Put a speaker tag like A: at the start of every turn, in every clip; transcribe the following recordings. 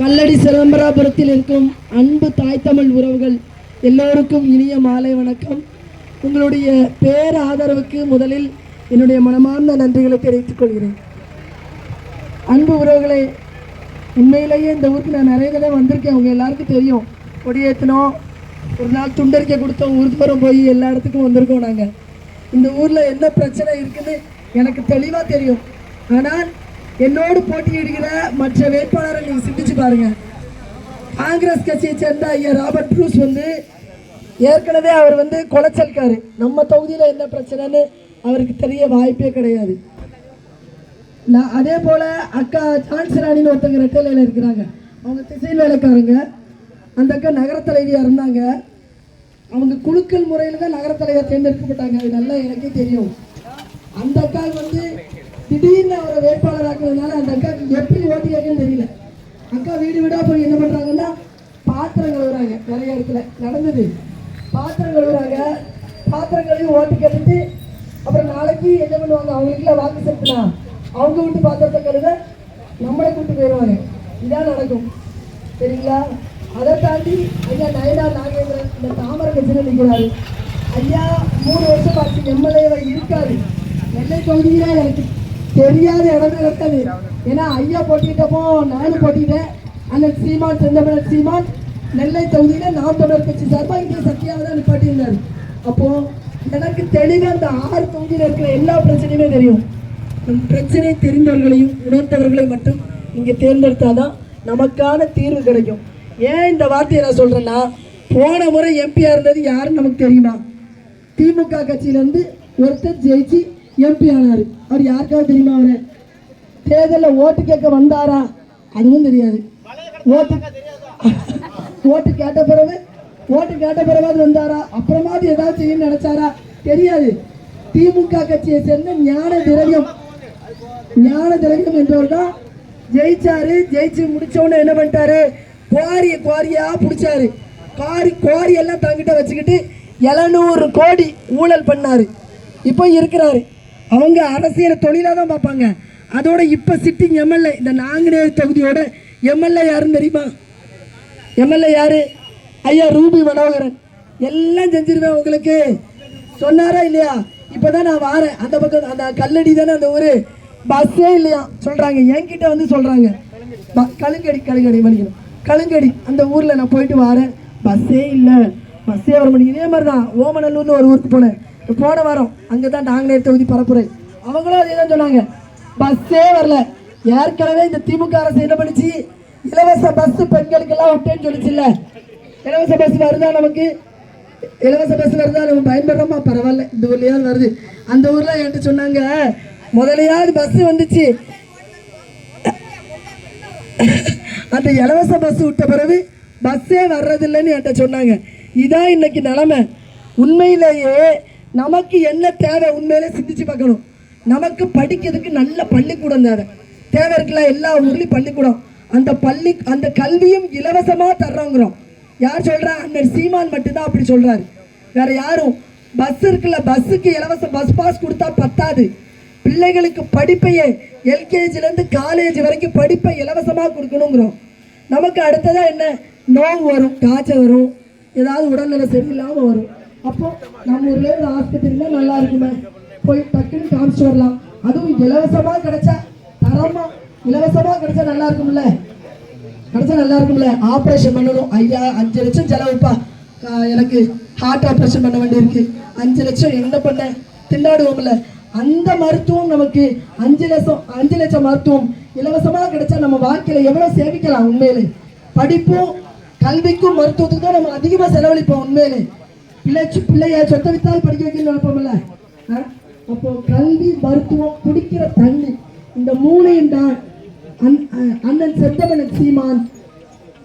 A: கல்லடி சிதம்பராபுரத்தில் இருக்கும் அன்பு தாய் தமிழ் உறவுகள் எல்லோருக்கும் இனிய மாலை வணக்கம். உங்களுடைய பேர் ஆதரவுக்கு முதலில் என்னுடைய மனமார்ந்த நன்றிகளை தெரிவித்துக் கொள்கிறேன். அன்பு உறவுகளை உண்மையிலேயே இந்த ஊருக்கு நான் நிறைய தடவை வந்திருக்கேன். அவங்க எல்லாருக்கும் தெரியும். கொடியேற்றினோம் ஒரு நாள் துண்டறிக்கை கொடுத்தோம் ஊர்துவரம் போய் எல்லா இடத்துக்கும் வந்திருக்கோம் நாங்கள் இந்த ஊரில் என்ன பிரச்சனை இருக்குன்னு எனக்கு தெளிவாக தெரியும். ஆனால் என்னோடு போட்டியிடுகிற மற்ற வேட்பாளரை நீங்கள் சிந்திச்சு பாருங்க. காங்கிரஸ் கட்சியை சேர்ந்த ஐயா ராபர்ட் ப்ரூஸ் வந்து ஏற்கனவே அவர் வந்து குலைச்சல்காரு. நம்ம தொகுதியில் என்ன பிரச்சனைன்னு அவருக்கு தெரிய வாய்ப்பே கிடையாது. நான் அதே போல் அக்கா ஜான்சராணின்னு ஒருத்தங்க ரெட்டையில இருக்கிறாங்க. அவங்க திசையில் வேலைக்காரங்க. அந்த அக்கா நகர தலைவியாக இருந்தாங்க. அவங்க குழுக்கள் முறையில் தான் நகர தலைவர் தேர்ந்தெடுக்கப்பட்டாங்க. அது நல்லா எனக்கே தெரியும். அந்த அக்கா வந்து திடீர்னு அவரை வேட்பாளராக்குறதுனால அந்த அக்காவுக்கு எப்படி ஓட்டு கேட்குன்னு தெரியல. அக்கா வீடு வீடாக போய் என்ன பண்ணுறாங்கன்னா பாத்திரம் கழுவுறாங்க. நிறைய இடத்துல நடந்தது. பாத்திரம் கழுவுறாங்க. பாத்திரம் கழுவி ஓட்டு கேட்டுட்டு அப்புறம் நாளைக்கு என்ன பண்ணுவாங்க? அவங்களுக்குலாம் வாக்கு செலுத்தினா அவங்க விட்டு பாத்திரத்தை கழுவ நம்மளை கூட்டு போயிடுவாங்க. இதான் நடக்கும். சரிங்களா? அதை தாண்டி ஐயா நயனா நாகேந்திரன் இந்த தாமரை கட்சியில் நிற்கிறாரு ஐயா மூணு வருஷம் பார்த்து எம்எல்ஏவை இருக்காரு. நெல்லை தொகுதியில எனக்கு தெரியாத இடமே இருக்காது ஏன்னா ஐயா போட்டிட்டப்போ நானும் போட்டிட்டேன் அண்ணன் சீமான் செந்தமிழன் சீமான் நெல்லை தொகுதியில நாம் தொடர் கட்சி சார்பாக இங்கே சத்தியாக தான் நிப்பாட்டியிருந்தார். அப்போ எனக்கு தெளிவாக அந்த ஆறு தொகுதியில் இருக்கிற எல்லா பிரச்சனையுமே தெரியும். நம் பிரச்சனை தெரிந்தவர்களையும் உணர்ந்தவர்களையும் மட்டும் இங்கே தேர்ந்தெடுத்தாதான் நமக்கான தீர்வு கிடைக்கும். ஏன் இந்த வார்த்தையை நான் சொல்றேன்னா போன முறை எம்பியா இருந்தது யாருன்னு நமக்கு தெரியுமா? திமுக கட்சியிலேருந்து ஒருத்தர் ஜெயிச்சு எம்பி ஆனார். அவர் யாருக்காவது தெரியுமா அவர்? தேர்தலில் ஓட்டு கேட்க வந்தாரா? அதுவும் தெரியாது. ஓட்டு ஓட்டு கேட்ட பிறகு ஓட்டு கேட்ட பிறகு வந்தாரா? அப்புறமாவது ஏதாவது செய்யணும்னு நினைச்சாரா? தெரியாது. திமுக கட்சியை சேர்ந்த ஞான திரவியம். ஞான திரவியம் என்றவர் தான் ஜெயிச்சாரு. ஜெயிச்சு முடிச்ச என்ன பண்ணிட்டாரு? குவாரிய குவாரியா பிடிச்சாரு. காரி குவாரி எல்லாம் தங்கிட்ட வச்சுக்கிட்டு எழுநூறு கோடி ஊழல் பண்ணாரு. இப்போ இருக்கிறாரு. அவங்க அரசியல் தொழிலாக தான் பார்ப்பாங்க. அதோட இப்போ சிட்டிங் எம்எல்ஏ இந்த நாங்குநேரி தொகுதியோட எம்எல்ஏ யாருன்னு தெரியுமா? எம்எல்ஏ யாரு? ஐயா ரூபி மனோகரன். எல்லாம் செஞ்சிருவேன் உங்களுக்கு. சொன்னாரா இல்லையா? இப்போ தான் நான் வாரேன். அந்த பக்கம் அந்த கல்லடி தானே அந்த ஊர்? பஸ்ஸே இல்லையா? சொல்கிறாங்க என்கிட்ட வந்து சொல்கிறாங்க ப- கழுங்கடி கழுங்கடி மணிக்கணும் கழுங்கடி அந்த ஊரில் நான் போயிட்டு வரேன். பஸ்ஸே இல்லை. பஸ்ஸே வர முடியும் இதே மாதிரி தான் ஓமநல்லூர்னு ஒரு ஊருக்கு போனேன். போன வாரம் அங்கே தான் நாங்களே தொகுதி பரப்புரை. அவங்களும் அதே தான் சொன்னாங்க. பஸ்ஸே வரல. ஏற்கனவே இந்த திமுக அரசு என்ன பண்ணிச்சு? இலவச பஸ் பெண்களுக்கெல்லாம் விட்டேன்னு சொல்லிச்சுல்ல இலவச பஸ் வருதா நமக்கு? இலவச பஸ் வருதா? நம்ம பயன்படுறோமா? பரவாயில்ல. இந்த ஊர்லயாவது வருது. அந்த ஊரில் என்கிட்ட சொன்னாங்க முதலையாவது பஸ் வந்துச்சு. அந்த இலவச பஸ் விட்ட பிறகு பஸ்ஸே வர்றதில்லைன்னு என்கிட்ட சொன்னாங்க. இதான் இன்னைக்கு நிலமை. உண்மையிலேயே நமக்கு என்ன தேவை உண்மையிலே சிந்திச்சு பார்க்கணும். நமக்கு படிக்கிறதுக்கு நல்ல பள்ளிக்கூடம் தேவை. தேவை இருக்குல்ல எல்லா ஊர்லேயும் பள்ளிக்கூடம். அந்த பள்ளி அந்த கல்வியும் இலவசமாக தர்றோங்கிறோம். யார் சொல்கிறா அண்ணன் சீமான் மட்டும்தான் அப்படி சொல்கிறாரு வேற யாரும். பஸ் இருக்குல்ல பஸ்ஸுக்கு இலவச பஸ் பாஸ் கொடுத்தா பத்தாது. பிள்ளைகளுக்கு படிப்பையே எல்கேஜிலேருந்து காலேஜ் வரைக்கும் படிப்பை இலவசமாக கொடுக்கணுங்கிறோம். நமக்கு அடுத்ததாக என்ன? நோவு வரும் காய்ச்சல் வரும். ஏதாவது உடல்நிலை சரியில்லாமல் வரும். அப்போ நம்ம ஊர்ல இருந்து ஆஸ்பத்திரியில நல்லா இருக்குமே. போய் டக்குன்னு காமிச்சிட்டு வரலாம். அதுவும் இலவசமாக கிடைச்சா தரமா இலவசமாக கிடைச்சா நல்லா இருக்கும்ல. கிடைச்சா நல்லா இருக்கும்ல. ஆப்ரேஷன் பண்ணணும். ஐயா அஞ்சு லட்சம் செலவுப்பா. எனக்கு ஹார்ட் ஆப்ரேஷன் பண்ண வேண்டியிருக்கு. அஞ்சு லட்சம் என்ன பண்ண? திண்டாடுவோம்ல. அந்த மருத்துவம் நமக்கு அஞ்சு லட்சம் அஞ்சு லட்சம் மருத்துவம் இலவசமாக கிடைச்சா நம்ம வாழ்க்கையில எவ்வளவு சேமிக்கலாம் உண்மையிலே? படிப்பும் கல்விக்கும் மருத்துவத்துக்கும் தான் நம்ம அதிகமாக செலவழிப்போம் உண்மையிலே. பிள்ளை பிள்ளைய சொத்தை வித்தால் படிக்க வைக்கணும்னு நினைப்போம்ல அப்போ கல்வி மருத்துவம் குடிக்கிற தண்ணி இந்த மூணையும் தான் அண்ணன் அஹ் செந்தமனன் சீமான்.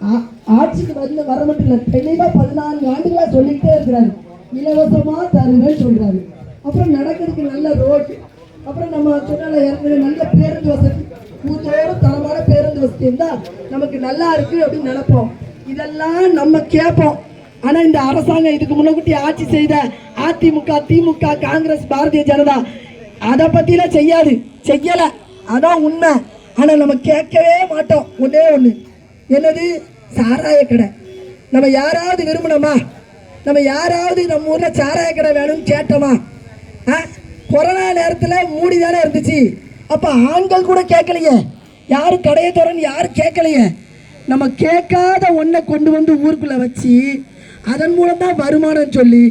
A: ஆ- ஆட்சிக்கு வந்து வர மட்டும் இல்லை தெளிவா பதினான்கு ஆண்டுகளா சொல்லிக்கிட்டே இருக்கிறாரு. இலவசமா தருவேன்னு சொல்றாரு. அப்புறம் நடக்கிறதுக்கு நல்ல ரோடு. அப்புறம் நம்ம சொன்னால ஏற்கனவே நல்ல பேருந்து வசதி. ஊத்தோறும் தரமான பேருந்து வசதி இருந்தா நமக்கு நல்லா இருக்கு அப்படின்னு நினைப்போம். இதெல்லாம் நம்ம கேட்போம். ஆனா இந்த அரசாங்கம் இதுக்கு முன்னக்கூட்டி ஆட்சி செய்த அதிமுக திமுக காங்கிரஸ் பாரதிய ஜனதா அதை பத்திலாம் செய்யாது. செய்யல. அதான் உண்மை. ஆனா நம்ம கேட்கவே மாட்டோம். ஒன்றே ஒண்ணு. என்னது? சாராய கடை. நம்ம யாராவது விரும்பினோமா? நம்ம யாராவது நம்ம ஊரில் சாராய கடை வேணும்னு கேட்டோமா? ஆ? கொரோனா நேரத்தில் மூடி தானே இருந்துச்சு. அப்போ ஆண்கள் கூட கேட்கலையே. யார் கடையை திறன்னு யாரும் கேட்கலையே. நம்ம கேட்காத ஒன்றை கொண்டு வந்து ஊருக்குள்ளே வச்சு அதன் மூலம் தான் வருமானம் சொல்லி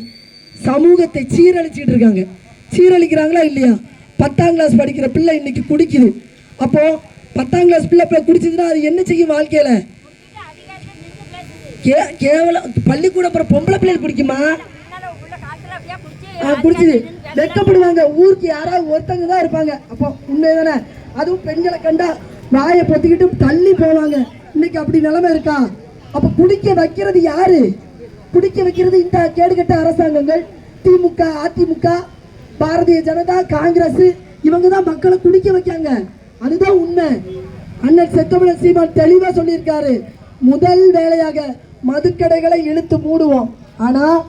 A: சமூகத்தை சீரழிச்சிட்டு இருக்காங்க. சீரழிக்கிறாங்களா இல்லையா? பத்தாம் கிளாஸ் படிக்கிற பிள்ளை இன்னைக்கு குடிக்குது. அப்போ பத்தாம் கிளாஸ் பிள்ளை இப்போ குடிச்சதுன்னா அது என்ன செய்யும் வாழ்க்கையில? கே கேவலம் பள்ளிக்கூட அப்புறம் பொம்பளை பிள்ளைகள் குடிக்குமா? ஆ, வெக்கப்படுவாங்க. வெட்கப்படுவாங்க ஊருக்கு யாராவது ஒருத்தங்க தான் இருப்பாங்க. அப்போ உண்மைதானே? அதுவும் பெண்களை கண்டா வாயை பொத்திக்கிட்டு தள்ளி போவாங்க. இன்னைக்கு அப்படி நிலைமை இருக்கா? அப்போ குடிக்க வைக்கிறது யாரு? குடிக்க வைக்கிறது இந்த கேடுகட்ட அரசாங்கங்கள். திமுக அதிமுக பாரதிய ஜனதா காங்கிரஸ் இவங்க தான் மக்களை குடிக்க வைக்காங்க. அதுதான் உண்மை. அண்ணன் செத்தமிழ சீமான் தெளிவா சொல்லியிருக்காரு. முதல் வேலையாக மதுக்கடைகளை இழுத்து மூடுவோம். ஆனா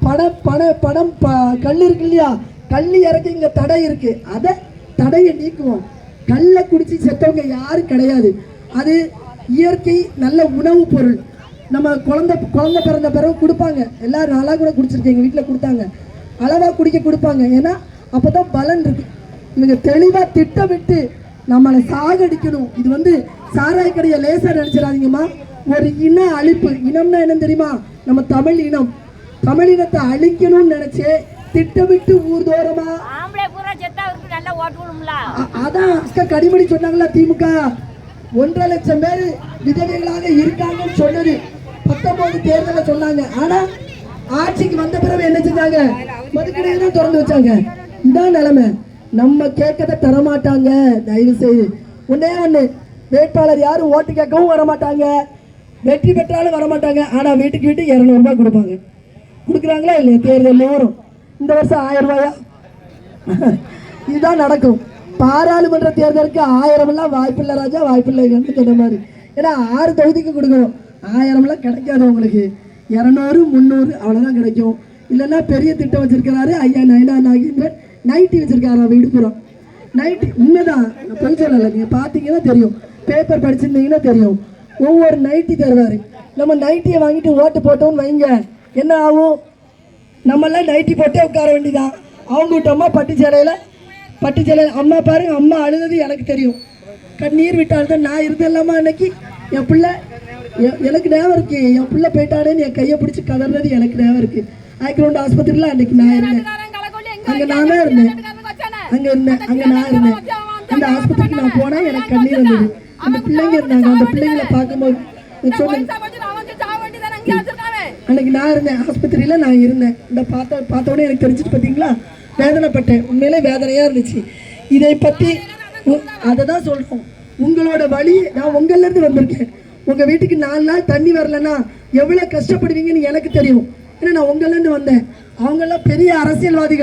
A: பண பண பணம் ப கல் இருக்கு இல்லையா? கல் இறக்க இங்க தடை இருக்கு. அதை தடையை நீக்குவோம். கல்லை குடிச்சு செத்தவங்க யாரும் கிடையாது. அது இயற்கை நல்ல உணவுப் பொருள். நம்ம குழந்தை குழந்தை பிறந்த பிறகு கொடுப்பாங்க. எல்லாரும் நல்லா கூட குடிச்சிருக்கேன். எங்கள் வீட்டில் கொடுத்தாங்க. அளவாக குடிக்க கொடுப்பாங்க. ஏன்னா அப்போ தான் பலன் இருக்கு. இவங்க தெளிவாக திட்டமிட்டு நம்மளை சாகடிக்கணும். இது வந்து சாராய கடையை லேசாக நினச்சிடாதீங்கம்மா. ஒரு இன அழிப்பு. இனம்னா என்ன தெரியுமா? நம்ம தமிழ் இனம். தமிழ் இனத்தை அழிக்கணும்னு நினைச்சு திட்டமிட்டு அ- அதான் அக்கா கனிமொழி சொன்னாங்களா திமுக? ஒன்றரை லட்சம் பேர் விதவைகளாக இருக்காங்கன்னு சொன்னது. பத்தொன்பது தேர்தல சொன்னாங்க. ஆனா ஆட்சிக்கு வந்த பிறகு என்ன செஞ்சாங்க? மதுக்கடையை தான் திறந்து வச்சாங்க. இதான் நிலைமை. நம்ம கேட்கறத தரமாட்டாங்க. தயவு செய்து ஒன்னே ஒண்ணு வேட்பாளர் யாரும் ஓட்டு கேட்கவும் வரமாட்டாங்க. வெற்றி பெற்றாலும் வரமாட்டாங்க. ஆனா வீட்டுக்கு வீட்டு இரநூறுபா கொடுப்பாங்க. கொடுக்குறாங்களா இல்லையா? தேர்தல் வரும். இந்த வருஷம் ஆயிரம் ரூபாயா? இதுதான் நடக்கும். பாராளுமன்ற தேர்தலுக்கு ஆயிரம் எல்லாம் வாய்ப்பில்லை ராஜா வாய்ப்பில்லை சொன்ன மாதிரி. ஏன்னா ஆறு தொகுதிக்கு கொடுக்கணும். ஆயிரம்லாம் கிடைக்காது உங்களுக்கு. இரநூறு முந்நூறு அவ்வளோதான் கிடைக்கும். இல்லைன்னா பெரிய திட்டம் வச்சுருக்கிறாரு ஐயா நயனா நாகேந்திரன். நைட்டி வச்சிருக்காரா விழுப்புரம் நைட்டி உண்மைதான். நான் பொய் சொல்லலை. நீங்கள் பார்த்தீங்கன்னா தெரியும். பேப்பர் படிச்சிருந்தீங்கன்னா தெரியும். ஒவ்வொரு நைட்டி தருவார். நம்ம நைட்டியை வாங்கிட்டு ஓட்டு போட்டோம்னு வைங்க. என்ன ஆகும்? நம்மளாம் நைட்டி போட்டே உட்கார வேண்டியதான் அவங்க விட்டோம்மா பட்டு சேலையில் பட்டு சேலையில் அம்மா பாருங்க அம்மா அழுதது எனக்கு தெரியும். கண்ணீர் விட்டால்தான் நான் இருந்தேன்லாமா அன்னைக்கு? என் பிள்ளை எனக்கு ஞாபகம் இருக்கு. என் பிள்ளை போயிட்டானேன்னு என் கையை பிடிச்சி கதறது எனக்கு ஞாபகம் இருக்கு. ஆக்ரௌண்ட் ஆஸ்பத்திரியில் அன்னைக்கு நான் இருந்தேன். அங்கே நான் தான் இருந்தேன். அங்கே இருந்தேன். அங்கே நான் இருந்தேன். அந்த ஆஸ்பத்திரிக்கு நான் போனேன் எனக்கு கண்ணீர் வந்தது. அந்த பிள்ளைங்க இருந்தாங்க. அந்த பிள்ளைங்களை பார்க்கும்போது அன்னைக்கு நான் இருந்தேன். ஆஸ்பத்திரியில் நான் இருந்தேன். இந்த பார்த்த பார்த்தோன்னே எனக்கு தெரிஞ்சுட்டு பார்த்தீங்களா? வேதனைப்பட்டேன். உண்மையிலே வேதனையாக இருந்துச்சு. இதை பற்றி அதை தான் சொல்கிறோம் உங்களோட வழி நான் உங்கள்லேருந்து வந்திருக்கேன். உங்கள் வீட்டுக்கு நாலு நாள் தண்ணி வரலன்னா எவ்வளோ கஷ்டப்படுவீங்கன்னு எனக்கு தெரியும். ஏன்னா நான் உங்கள்லேருந்து வந்தேன். அவங்கெல்லாம் பெரிய அரசியல்வாதிகள்.